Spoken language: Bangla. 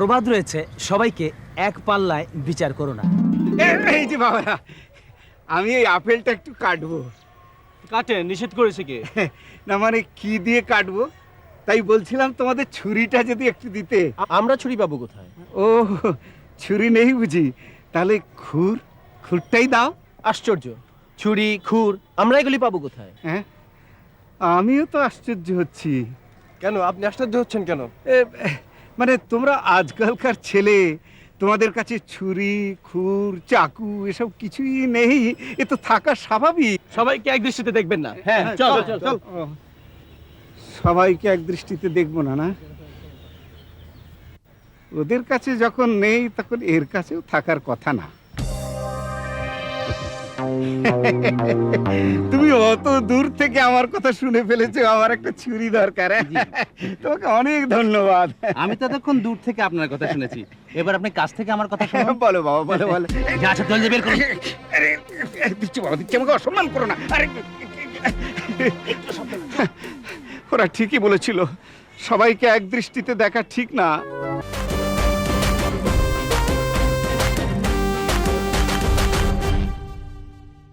প্রবাদ রয়েছে সবাইকে এক পাল্লায় বিচার করো না। এই যে বাবা আমি এই আপেলটা একটু কাটবো। কাটে নিষেধ করেছে কে? না মানে কি দিয়ে কাটবো? তাই বলছিলাম তোমাদের ছুরিটা যদি একটু দিতে। আমরা ছুরি পাবো কোথায়? ও ছুরি নেই বুঝি। তাহলে খুর খুরটাই দাও। আশ্চর্য। ছুরি খুর আমরা এগুলি পাবো কোথায়? হ্যাঁ আমিও তো আশ্চর্য হচ্ছি। কেন আপনি আশ্চর্য হচ্ছেন কেন? এ, মানে তোমরা আজকালকার ছেলে তোমাদের কাছে ছুরি খুর চাকু এসব কিছুই নেই এ তো থাকা স্বাভাবিক। সবাইকে এক দৃষ্টিতে দেখবেন না। হ্যাঁ চল চল। চল। সবাইকে এক দৃষ্টিতে দেখব না না? ওদের কাছে যখন নেই তখন এর কাছেও থাকার কথা না। তুমি অত দূর থেকে আমার কথা শুনে ফেলেছো আমার একটা ছুরি দরকার। তোমাকে অনেক ধন্যবাদ। আমি তো এতক্ষণ দূর থেকে আপনার কথা শুনেছি। এবার আপনি কাছ থেকে আমার কথা শুনুন। বলো বাবা বলো বলো। আচ্ছা চল বের করুন। আরে দিচ্ছি বাবা দিচ্ছি আমাকে অসম্মান করো না। আরে ওরা ঠিকই বলেছিল সবাইকে এক দৃষ্টিতে দেখা ঠিক না।